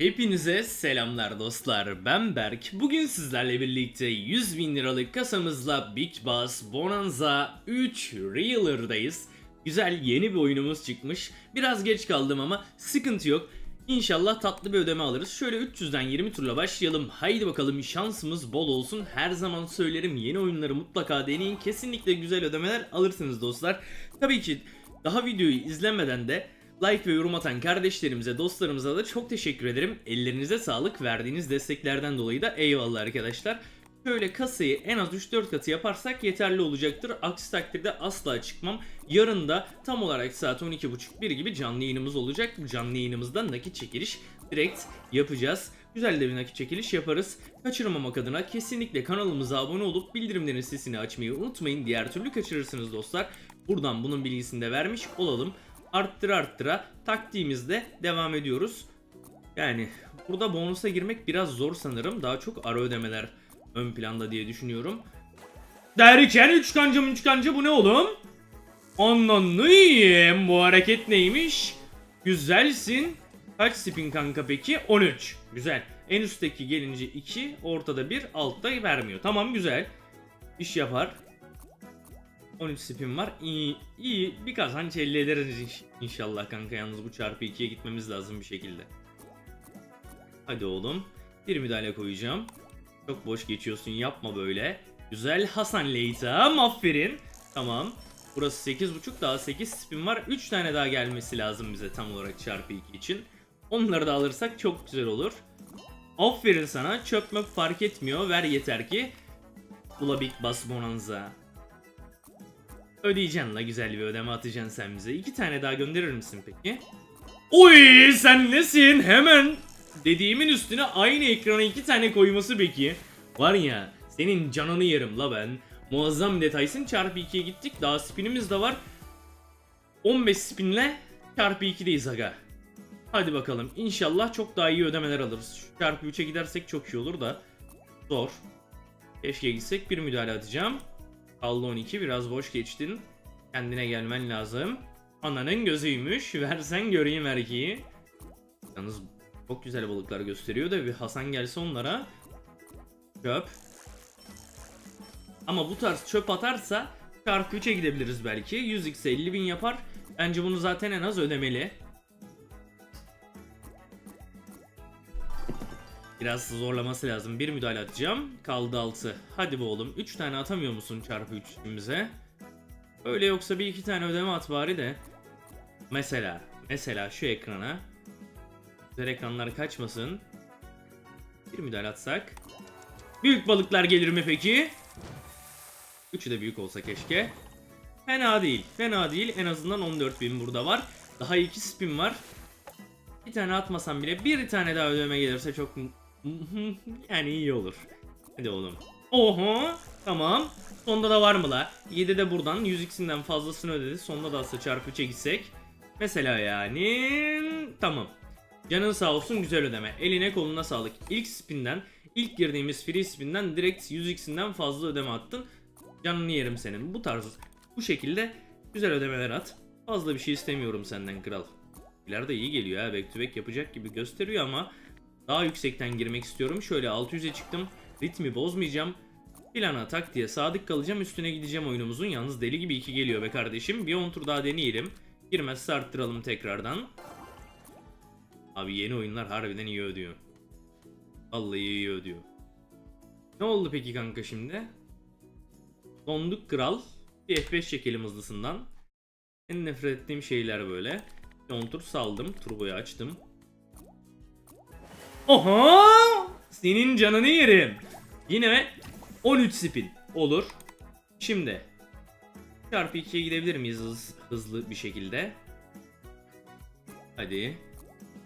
Hepinize selamlar dostlar. Ben Berk. Bugün sizlerle birlikte 100 bin liralık kasamızla Big Boss Bonanza 3 Realer'dayız. Güzel yeni bir oyunumuz çıkmış. Biraz geç kaldım ama sıkıntı yok. İnşallah tatlı bir ödeme alırız. Şöyle 300'den 20 turla başlayalım. Haydi bakalım şansımız bol olsun. Her zaman söylerim yeni oyunları mutlaka deneyin. Kesinlikle güzel ödemeler alırsınız dostlar. Tabii ki daha videoyu izlemeden de like ve yorum atan kardeşlerimize, dostlarımıza da çok teşekkür ederim. Ellerinize sağlık. Verdiğiniz desteklerden dolayı da eyvallah arkadaşlar. Şöyle kasayı en az 3-4 katı yaparsak yeterli olacaktır. Aksi takdirde asla çıkmam. Yarın da tam olarak saat 12.30-1 gibi canlı yayınımız olacak. Canlı yayınımızda nakit çekiliş direkt yapacağız. Güzel de bir nakit çekiliş yaparız. Kaçırmamak adına kesinlikle kanalımıza abone olup bildirimlerin sesini açmayı unutmayın. Diğer türlü kaçırırsınız dostlar. Buradan bunun bilgisini de vermiş olalım. Arttıra arttıra taktiğimizde devam ediyoruz. Yani burada bonusa girmek biraz zor sanırım. Daha çok ara ödemeler ön planda diye düşünüyorum. Derken üçkancı üçkancı bu ne oğlum? Yiyeyim bu hareket neymiş? Güzelsin. Kaç spin kanka peki? 13. Güzel. En üstteki gelince 2, ortada 1, altta vermiyor. Tamam güzel. İş yapar. 13 spin var. İyi, iyi. Bir kazanç elde ederiz inş- inşallah kanka. Yalnız bu çarpı 2'ye gitmemiz lazım bir şekilde. Hadi oğlum. Bir müdahale koyacağım. Çok boş geçiyorsun yapma böyle. Güzel Hasan Leytam aferin. Tamam. Burası 8.5 daha 8 spin var. 3 tane daha gelmesi lazım bize tam olarak çarpı 2 için. Onları da alırsak çok güzel olur. Aferin sana çöp möp fark etmiyor ver yeter ki. Ula Big Boss Bonanza. Ödeyeceksin la güzel bir ödeme atacaksın sen bize. İki tane daha gönderir misin peki? Oy sen nesin? Hemen dediğimin üstüne aynı ekrana iki tane koyması peki. Var ya senin canını yerim la ben. Muazzam detaysın çarpı 2'ye gittik. Daha spinimiz de var. 15 spinle çarpı 2'deyiz aga. Hadi bakalım. İnşallah çok daha iyi ödemeler alırız. Şu çarpı 3'e gidersek çok iyi olur da. Zor. Keşke gitsek bir müdahale atacağım. Kaldı 12 biraz boş geçtin. Kendine gelmen lazım. Ananın gözüymüş. Versen göreyim erkeği. Yalnız çok güzel balıklar gösteriyor da bir Hasan gelse onlara. Çöp. Ama bu tarz çöp atarsa çarpı 3'e gidebiliriz belki. 100x 50 bin yapar. Bence bunu zaten en az ödemeli. Biraz zorlaması lazım. Bir müdahale atacağım. Kaldı 6. Hadi be oğlum. 3 tane atamıyor musun çarpı 3'ümüze? Öyle yoksa bir iki tane ödeme at bari de. Mesela. Mesela şu ekrana. Güzel ekranlar kaçmasın. Bir müdahale atsak. Büyük balıklar gelir mi peki? Üçü de büyük olsa keşke. Fena değil. Fena değil. En azından 14.000 burada var. Daha iki spin var. Bir tane atmasam bile bir tane daha ödeme gelirse çok yani iyi olur. Hadi oğlum. Oho tamam. Sonda da var mı la? 7 de buradan 100x'inden fazlasını ödedi. Sonda da aslında çarpı 3'e gitsek. Mesela yani tamam. Canın sağ olsun güzel ödeme. Eline koluna sağlık. İlk spinden, ilk girdiğimiz free spinden direkt 100x'inden fazla ödeme attın. Canını yerim senin. Bu tarz bu şekilde güzel ödemeler at. Fazla bir şey istemiyorum senden kral. İleride iyi geliyor ha. Back to back yapacak gibi gösteriyor ama daha yüksekten girmek istiyorum. Şöyle 600'e çıktım. Ritmi bozmayacağım. Plana tak diye sadık kalacağım. Üstüne gideceğim oyunumuzun. Yalnız deli gibi 2 geliyor be kardeşim. Bir 10 tur daha deneyelim. Girmezse arttıralım tekrardan. Abi yeni oyunlar harbiden iyi ödüyor. Vallahi iyi ödüyor. Ne oldu peki kanka şimdi? Donduk kral. Bir F5 çekelim hızlısından. En nefret ettiğim şeyler böyle. 10 tur saldım. Turboyu açtım. Oha! Senin canını yerim. Yine 13 spin olur. Şimdi çarpı 2'ye gidebilir miyiz hız- hızlı bir şekilde? Hadi.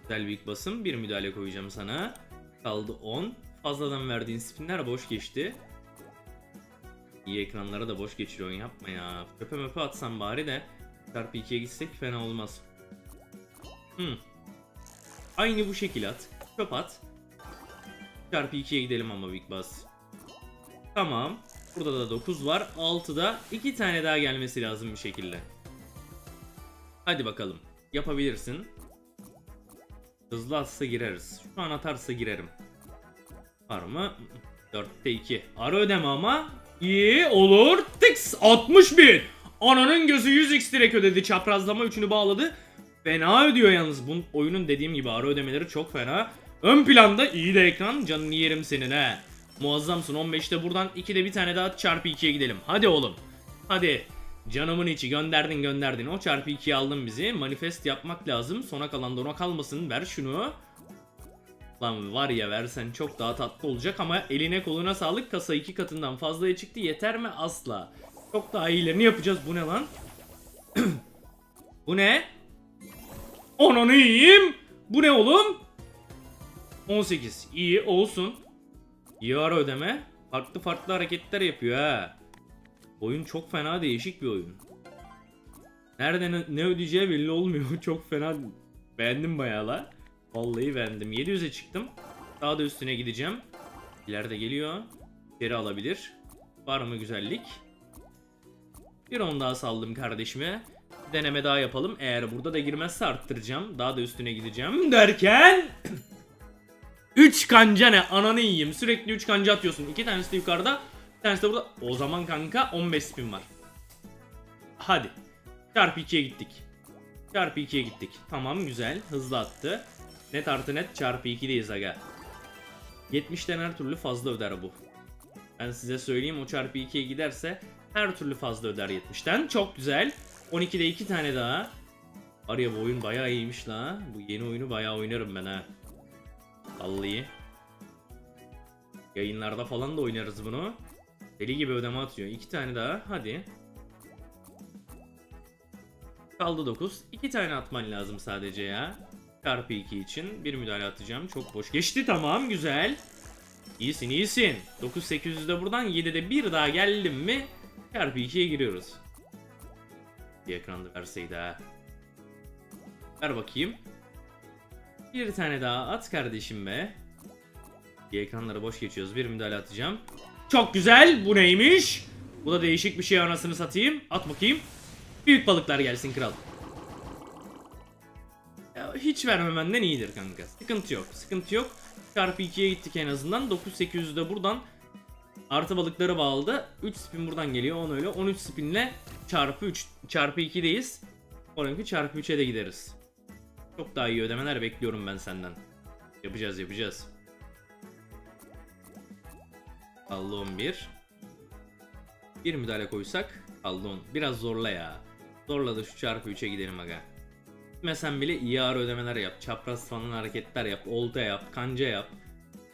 Güzel büyük basım. Bir müdahale koyacağım sana. Kaldı 10. Fazladan verdiğin spinler boş geçti. İyi ekranlara da boş geçiriyorsun yapma ya. Köpe möpe atsan bari de çarpı 2'ye gitsek fena olmaz. Hmm. Aynı bu şekil at. Çöp at. Çarpı 2'ye gidelim ama Big Boss. Tamam. Burada da 9 var. 6'da 2 tane daha gelmesi lazım bir şekilde. Hadi bakalım. Yapabilirsin. Hızlı atsa gireriz. Şu an atarsa girerim. Var mı? 4'te 2. Ara ödeme ama. İyi olur. Tıks 60 bin. Ananın gözü 100x direkt ödedi. Çaprazlama üçünü bağladı. Fena ödüyor yalnız. Bu oyunun dediğim gibi ara ödemeleri çok fena. Ön planda iyi de ekran. Canını yerim senin he. Muazzamsın 15'te buradan 2'de bir tane daha çarpı 2'ye gidelim. Hadi oğlum. Hadi. Canımın içi gönderdin gönderdin. O çarpı 2'yi aldın bizi. Manifest yapmak lazım. Sona kalan da ona kalmasın. Ver şunu. Lan var ya versen çok daha tatlı olacak ama eline koluna sağlık. Kasa iki katından fazlaya çıktı. Yeter mi? Asla. Çok daha iyilerini yapacağız. Bu ne lan? Bu ne? Ananı yiyeyim. Bu ne oğlum? 18. İyi olsun. İyi ara ödeme. Farklı farklı hareketler yapıyor ha. Oyun çok fena değişik bir oyun. Nerede ne, ne ödeyeceği belli olmuyor. çok fena. Beğendim bayağı la. Vallahi beğendim. 700'e çıktım. Daha da üstüne gideceğim. İleride geliyor. Geri alabilir. Var mı güzellik? Bir on daha saldım kardeşime. Deneme daha yapalım. Eğer burada da girmezse arttıracağım. Daha da üstüne gideceğim derken... 3 kanca ne? Ananı yiyeyim. Sürekli 3 kanca atıyorsun. 2 tanesi de yukarıda. Bir tanesi de burada. O zaman kanka 15 spin var. Hadi. Çarpı 2'ye gittik. Çarpı 2'ye gittik. Tamam güzel. Hızlı attı. Net artı net çarpı 2'deyiz aga. 70'ten her türlü fazla öder bu. Ben size söyleyeyim o çarpı 2'ye giderse her türlü fazla öder 70'ten. Çok güzel. 12'de 2 tane daha. Var ya bu oyun bayağı iyiymiş la. Bu yeni oyunu bayağı oynarım ben ha. Vallahi. Yayınlarda falan da oynarız bunu. Deli gibi ödeme atıyor. 2 tane daha. Hadi. Kaldı 9. 2 tane atman lazım sadece ya. Çarpı 2 için bir müdahale atacağım. Çok boş geçti. Tamam güzel. İyisin iyisin. 9800'de buradan 7'de bir daha geldim mi çarpı 2'ye giriyoruz. Bir ekranda verseydi ha. Ver bakayım. Bir tane daha at kardeşim be. Bir ekranları boş geçiyoruz. Bir müdahale atacağım. Çok güzel. Bu neymiş? Bu da değişik bir şey anasını satayım. At bakayım. Büyük balıklar gelsin kral. Ya hiç vermemenden iyidir kanka. Sıkıntı yok. Sıkıntı yok. Çarpı 2'ye gittik en azından. 9800'de buradan artı balıkları bağladı. 3 spin buradan geliyor. 10 öyle. 13 spinle çarpı 3 çarpı 2'deyiz. Onunki çarpı 3'e de gideriz. Çok daha iyi ödemeler bekliyorum ben senden. Yapacağız yapacağız. Kaldı 11. Bir müdahale koysak 10. Biraz zorla ya. Zorla da şu çarpı 3'e gidelim aga. Gitmesen bile iyi ağır ödemeler yap. Çapraz falan hareketler yap. Olta yap. Kanca yap.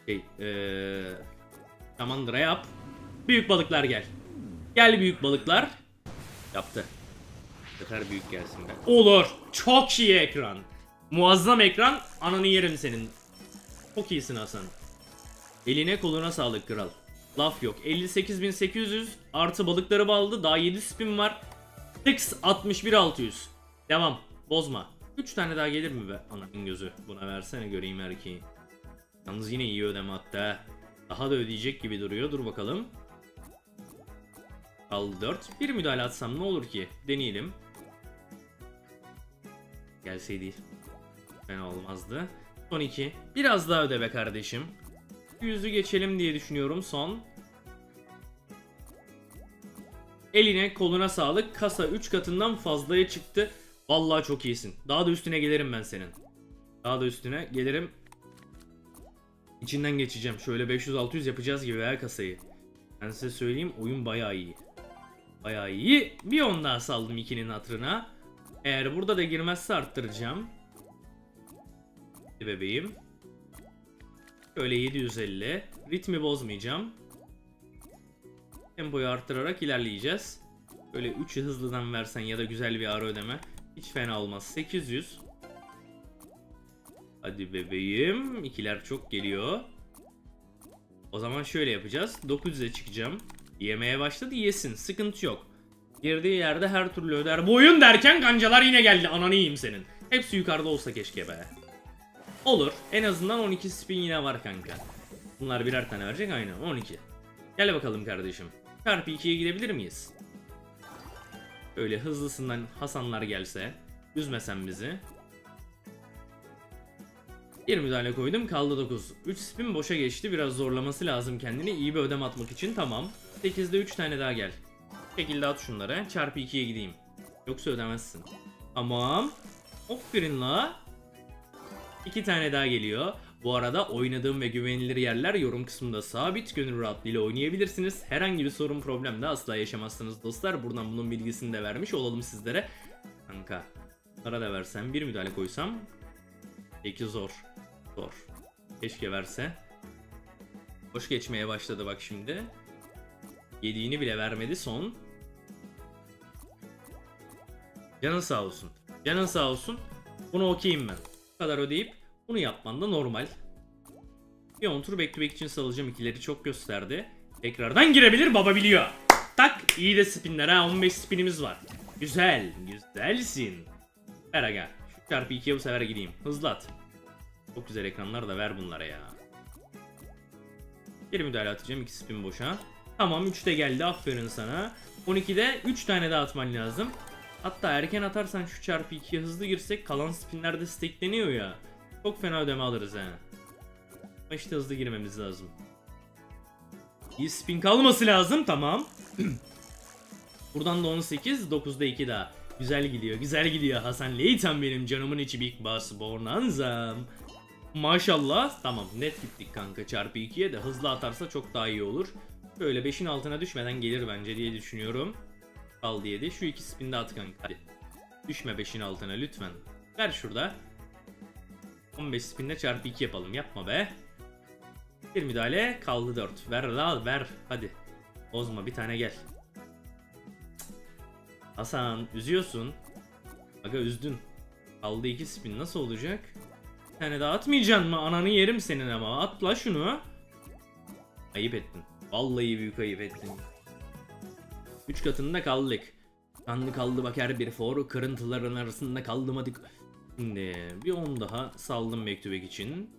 Şey, ee, Samandıra yap. Büyük balıklar gel. Gel büyük balıklar. Yaptı. Bu büyük gelsin be. Olur. Çok iyi ekran. Muazzam ekran. Ananı yerim senin. Çok iyisin Hasan. Eline koluna sağlık kral. Laf yok. 58.800 artı balıkları bağladı. Daha 7 spin var. Tıks 61.600. Devam. Bozma. 3 tane daha gelir mi be? Ananın gözü. Buna versene göreyim erkeği. Yalnız yine iyi ödeme attı ha. Daha da ödeyecek gibi duruyor. Dur bakalım. Kaldı 4. Bir müdahale atsam ne olur ki? Deneyelim. Gelseydi. Fena olmazdı. Son 2. Biraz daha öde be kardeşim. Yüzü geçelim diye düşünüyorum son. Eline koluna sağlık. Kasa 3 katından fazlaya çıktı. Vallahi çok iyisin. Daha da üstüne gelirim ben senin. Daha da üstüne gelirim. İçinden geçeceğim. Şöyle 500-600 yapacağız gibi her kasayı. Ben size söyleyeyim oyun bayağı iyi. Bayağı iyi. Bir on daha saldım ikinin hatırına. Eğer burada da girmezse arttıracağım. Bebeğim. Şöyle 750. Ritmi bozmayacağım. Tempoyu arttırarak ilerleyeceğiz. Böyle 3'ü hızlıdan versen ya da güzel bir ara ödeme. Hiç fena olmaz. 800. Hadi bebeğim. İkiler çok geliyor. O zaman şöyle yapacağız. 900'e çıkacağım. Yemeye başladı yesin. Sıkıntı yok. Girdiği yerde her türlü öder. Bu oyun derken kancalar yine geldi. Ananı yiyeyim senin. Hepsi yukarıda olsa keşke be. Olur. En azından 12 spin yine var kanka. Bunlar birer tane verecek aynen 12. Gel bakalım kardeşim. Çarpı 2'ye gidebilir miyiz? Öyle hızlısından Hasanlar gelse. Üzmesen bizi. Bir müdahale koydum kaldı 9. 3 spin boşa geçti biraz zorlaması lazım kendini iyi bir ödem atmak için tamam. 8'de 3 tane daha gel. Şekilde at şunları çarpı 2'ye gideyim. Yoksa ödemezsin. Tamam. Aferin la. 2 tane daha geliyor. Bu arada oynadığım ve güvenilir yerler yorum kısmında sabit gönül rahatlığıyla oynayabilirsiniz. Herhangi bir sorun problem de asla yaşamazsınız dostlar. Buradan bunun bilgisini de vermiş olalım sizlere. Kanka. Para da versem bir müdahale koysam. Peki zor. Zor. Keşke verse. Hoş geçmeye başladı bak şimdi. Yediğini bile vermedi son. Canın sağ olsun. Canın sağ olsun. Bunu okeyim ben. Kadar ödeyip bunu yapman da normal. Bir 10 tur beklemek için salacağım ikileri çok gösterdi. Tekrardan girebilir baba biliyor. Tak iyi de spinler ha 15 spinimiz var. Güzel güzelsin. Ver aga. Şu çarpı 2'ye bu sefer gideyim. Hızlı at. Çok güzel ekranlar da ver bunlara ya. Bir müdahale atacağım 2 spin boşa. Tamam 3 de geldi aferin sana. 12'de 3 tane daha atman lazım. Hatta erken atarsan şu çarpı 2'ye hızlı girsek kalan spinlerde stackleniyor ya. Çok fena ödeme alırız he. Ama işte hızlı girmemiz lazım. İyi spin kalması lazım tamam. Buradan da 18, 9'da 2 daha. Güzel gidiyor, güzel gidiyor. Hasan Leytan benim canımın içi Big Boss Bonanzam. Maşallah. Tamam net gittik kanka çarpı 2'ye de hızlı atarsa çok daha iyi olur. Şöyle 5'in altına düşmeden gelir bence diye düşünüyorum. Kaldı 7. Şu iki spin de at kanka. Hadi. Düşme 5'in altına lütfen. Ver şurada. 15 spinle çarpı 2 yapalım. Yapma be. Bir müdahale kaldı 4. Ver la ver. Hadi. Bozma bir tane gel. Hasan üzüyorsun. Aga üzdün. Kaldı 2 spin nasıl olacak? Bir tane daha atmayacaksın mı? Ananı yerim senin ama. At la şunu. Ayıp ettin. Vallahi büyük ayıp ettin. 3 katında kaldık. Kanlı kaldı bak bir for kırıntıların arasında kaldım hadi. Şimdi bir 10 daha saldım mektubek için.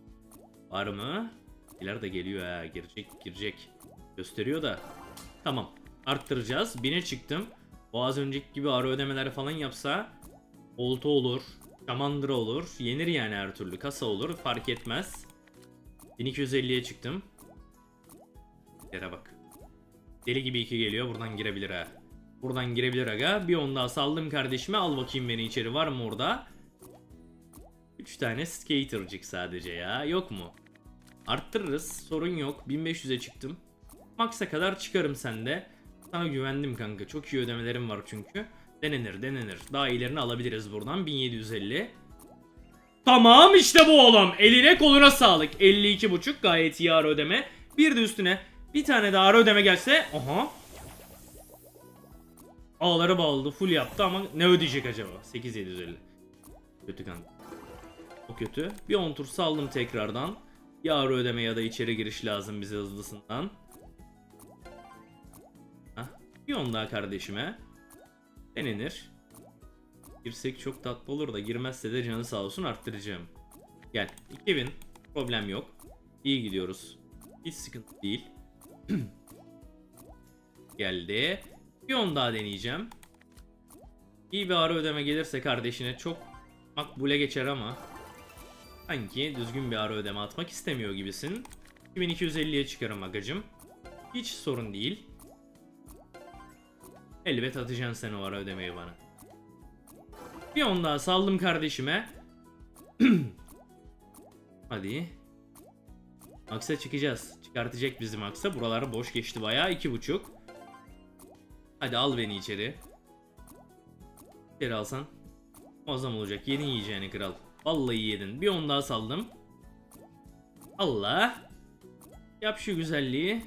Var mı? İler de geliyor ha girecek girecek. Gösteriyor da. Tamam arttıracağız. 1000'e çıktım. O az önceki gibi ara ödemeler falan yapsa olta olur. Şamandıra olur. Yenir yani her türlü. Kasa olur. Fark etmez. 1250'ye çıktım. Yere bak. Deli gibi iki geliyor. Buradan girebilir ha. Buradan girebilir aga. Bir on daha saldım kardeşime. Al bakayım beni içeri. Var mı orada? 3 tane skatercık sadece ya. Yok mu? Arttırırız. Sorun yok. 1500'e çıktım. Max'a kadar çıkarım sende. Sana güvendim kanka. Çok iyi ödemelerim var çünkü. Denenir denenir. Daha iyilerini alabiliriz buradan. 1750. Tamam işte bu oğlum. Eline koluna sağlık. 52.5 gayet iyi ödeme. Bir de üstüne bir tane daha ara ödeme gelse. Aha. Ağları bağladı. Full yaptı ama ne ödeyecek acaba? 8750. Kötü kanka. O kötü. Bir 10 tur saldım tekrardan. Ya ara ödeme ya da içeri giriş lazım bize hızlısından. Hah. Bir 10 daha kardeşime. Denenir. Girsek çok tatlı olur da girmezse de canı sağ olsun arttıracağım. Gel. 2000. Problem yok. İyi gidiyoruz. Hiç sıkıntı değil. Geldi. Bir 10 daha deneyeceğim. İyi bir ara ödeme gelirse kardeşine çok makbule geçer ama sanki düzgün bir ara ödeme atmak istemiyor gibisin. 2250'ye çıkarım agacım. Hiç sorun değil. Elbet atacaksın sen o ara ödemeyi bana. Bir on daha saldım kardeşime. Hadi. Max'a çıkacağız. Çıkartacak bizi Max'a. Buralar boş geçti bayağı. iki buçuk. Hadi al beni içeri. İçeri alsan. Muazzam olacak. Yedin yiyeceğini kral. Vallahi yedin. Bir on daha saldım. Allah. Yap şu güzelliği.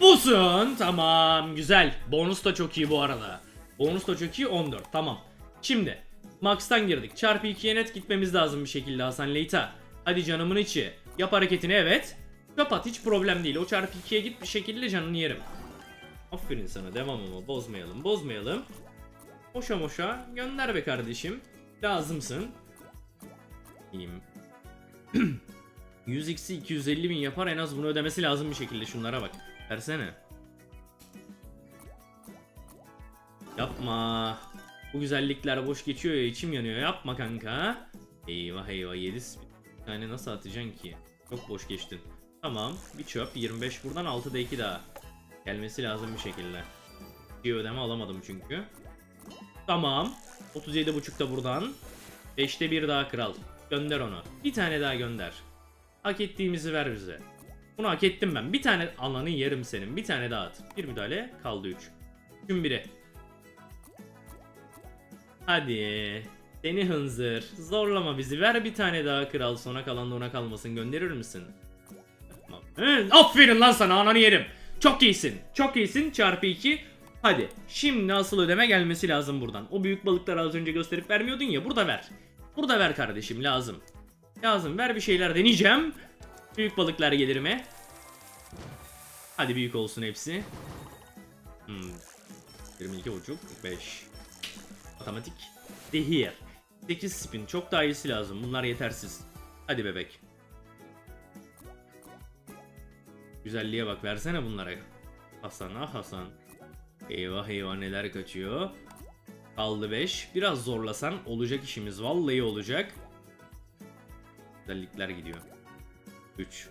Busun. Tamam. Güzel. Bonus da çok iyi bu arada. Bonus da çok iyi. 14. Tamam. Şimdi. Max'tan girdik. Çarpı 2'ye net gitmemiz lazım bir şekilde Hasan Leyta. Hadi canımın içi. Yap hareketini evet. Kapat hiç problem değil. O çarpı 2'ye git bir şekilde canını yerim. Aferin sana devam ama bozmayalım bozmayalım. Moşa moşa gönder be kardeşim. Lazımsın. İyiyim. 100x'i 250 bin yapar en az bunu ödemesi lazım bir şekilde şunlara bak. Versene. Yapma. Bu güzellikler boş geçiyor ya içim yanıyor. Yapma kanka. Eyvah eyvah 7 spin. Bir tane nasıl atacaksın ki? Çok boş geçtin. Tamam bir çöp 25 buradan 6'da 2 daha. Gelmesi lazım bir şekilde. Bir ödeme alamadım çünkü. Tamam. 37.5 da buradan. 5'te bir daha kral. Gönder onu. Bir tane daha gönder. Hak ettiğimizi ver bize. Bunu hak ettim ben. Bir tane alanı yerim senin. Bir tane daha at. Bir müdahale kaldı 3. Gün biri. Hadi. Seni hınzır. Zorlama bizi. Ver bir tane daha kral. Sona kalan da ona kalmasın. Gönderir misin? Tamam. Hı, aferin lan sana ananı yerim. Çok iyisin. Çok iyisin. Çarpı 2. Hadi. Şimdi asıl ödeme gelmesi lazım buradan. O büyük balıkları az önce gösterip vermiyordun ya. Burada ver. Burada ver kardeşim. Lazım. Lazım. Ver bir şeyler deneyeceğim. Büyük balıklar gelir mi? Hadi büyük olsun hepsi. Hmm. 22 buçuk 5 Matematik Dehir 8 spin. Çok daha iyisi lazım. Bunlar yetersiz. Hadi bebek. Güzelliğe bak. Versene bunlara. Hasan ah Hasan. Eyvah eyvah. Neler kaçıyor? Kaldı 5 Biraz zorlasan olacak işimiz. Vallahi olacak. Güzellikler gidiyor. 3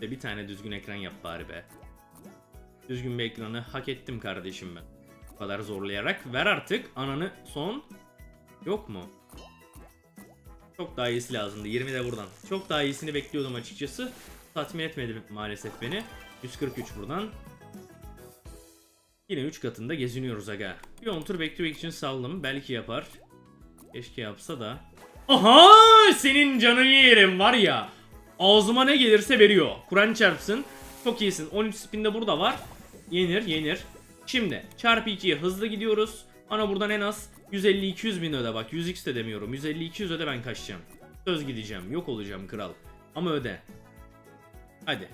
De bir tane düzgün ekran yap bari be. Düzgün bir ekranı hak ettim kardeşim ben. Bu kadar zorlayarak. Ver artık. Ananı son. Yok mu? Çok daha iyisi lazımdı. 20 de buradan. Çok daha iyisini bekliyordum açıkçası. Tatmin etmedi maalesef beni. 143 buradan. Yine 3 katında geziniyoruz aga. Bir 10 tur beklemek için saldım. Belki yapar. Keşke yapsa da. Aha! Senin canını yerim var ya. Ağzıma ne gelirse veriyor. Kur'an çarpsın. Çok iyisin. 13 spin de burada var. Yenir yenir. Şimdi çarpı 2'ye hızlı gidiyoruz. Ana buradan en az 150-200 bin öde bak 100x de demiyorum. 150-200 öde ben kaçacağım. Söz gideceğim. Yok olacağım kral. Ama öde. Hadi.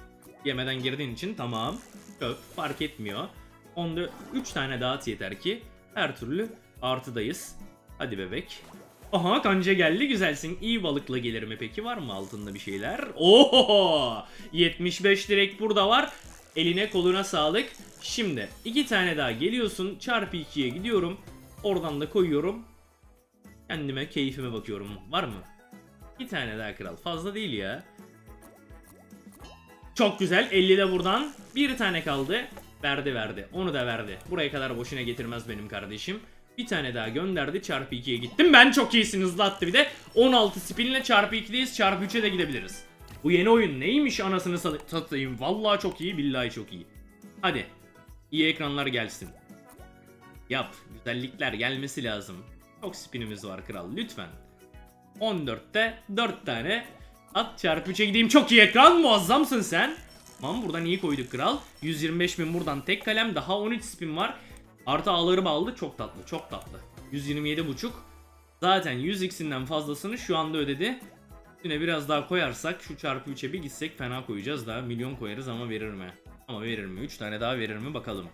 Yemeden girdiğin için tamam. Çöp fark etmiyor. Onda 3 tane dağıt yeter ki her türlü artıdayız. Hadi bebek. Aha kanca geldi güzelsin. İyi balıkla gelir mi peki? Var mı altında bir şeyler? Oho! 75 direkt burada var. Eline koluna sağlık. Şimdi iki tane daha geliyorsun. Çarpı 2'ye gidiyorum. Oradan da koyuyorum. Kendime keyfime bakıyorum. Var mı? Bir tane daha kral. Fazla değil ya. Çok güzel. 50 de buradan. Bir tane kaldı. Verdi verdi. Onu da verdi. Buraya kadar boşuna getirmez benim kardeşim. Bir tane daha gönderdi. Çarpı 2'ye gittim. Ben çok iyisin hızlı bir de. 16 spinle çarpı 2'deyiz. Çarpı 3'e de gidebiliriz. Bu yeni oyun neymiş anasını sa- satayım. Vallahi çok iyi. Billahi çok iyi. Hadi. İyi ekranlar gelsin. Yap. Güzellikler gelmesi lazım. Çok spinimiz var kral. Lütfen. 14'te 4 tane. At çarpı 3'e gideyim. Çok iyi ekran. Muazzamsın sen. Tamam buradan iyi koyduk kral. 125 bin buradan tek kalem. Daha 13 spin var. Artı ağları bağlı. Çok tatlı. Çok tatlı. 127 buçuk. Zaten 100x'inden fazlasını şu anda ödedi. Üstüne biraz daha koyarsak şu çarpı 3'e bir gitsek fena koyacağız daha milyon koyarız ama verir mi? Ama verir mi? 3 tane daha verir mi bakalım.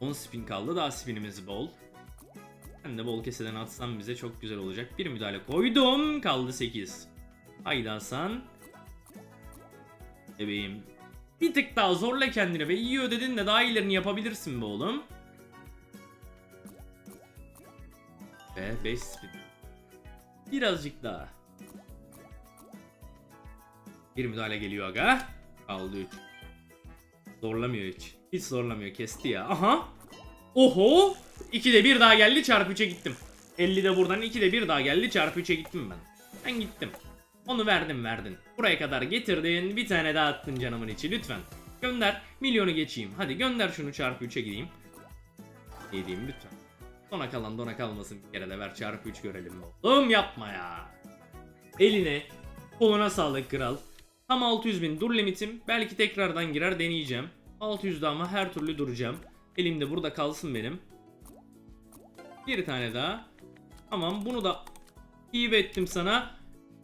10 spin kaldı daha spinimiz bol. Ben de bol keseden atsam bize çok güzel olacak. Bir müdahale koydum. Kaldı 8. Haydi Hasan. Bebeğim. Bir tık daha zorla kendini ve iyi ödedin de daha iyilerini yapabilirsin be oğlum. Ve 5 spin. Birazcık daha. Bir müdahale geliyor aga. Kaldı 3. Zorlamıyor hiç. Hiç zorlamıyor kesti ya. Aha. Oho. 2'de bir daha geldi çarpı 3'e gittim. 50 de buradan 2'de bir daha geldi çarpı 3'e gittim ben. Ben gittim. Onu verdim verdin. Buraya kadar getirdin bir tane daha attın canımın içi lütfen. Gönder milyonu geçeyim. Hadi gönder şunu çarpı 3'e gideyim. Gideyim lütfen. Sona kalan dona kalmasın bir kere de ver çarpı 3 görelim. Oğlum yapma ya. Eline koluna sağlık kral. Tam 600 bin dur limitim. Belki tekrardan girer deneyeceğim. 600'de ama her türlü duracağım. Elimde burada kalsın benim. Bir tane daha. Tamam bunu da iyi ettim sana.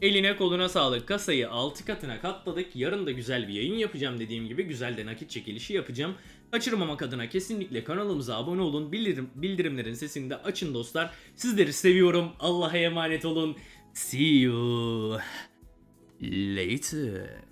Eline koluna sağlık. Kasayı 6 katına katladık. Yarın da güzel bir yayın yapacağım dediğim gibi. Güzel de nakit çekilişi yapacağım. Kaçırmamak adına kesinlikle kanalımıza abone olun. Bildirim, bildirimlerin sesini de açın dostlar. Sizleri seviyorum. Allah'a emanet olun. See you later.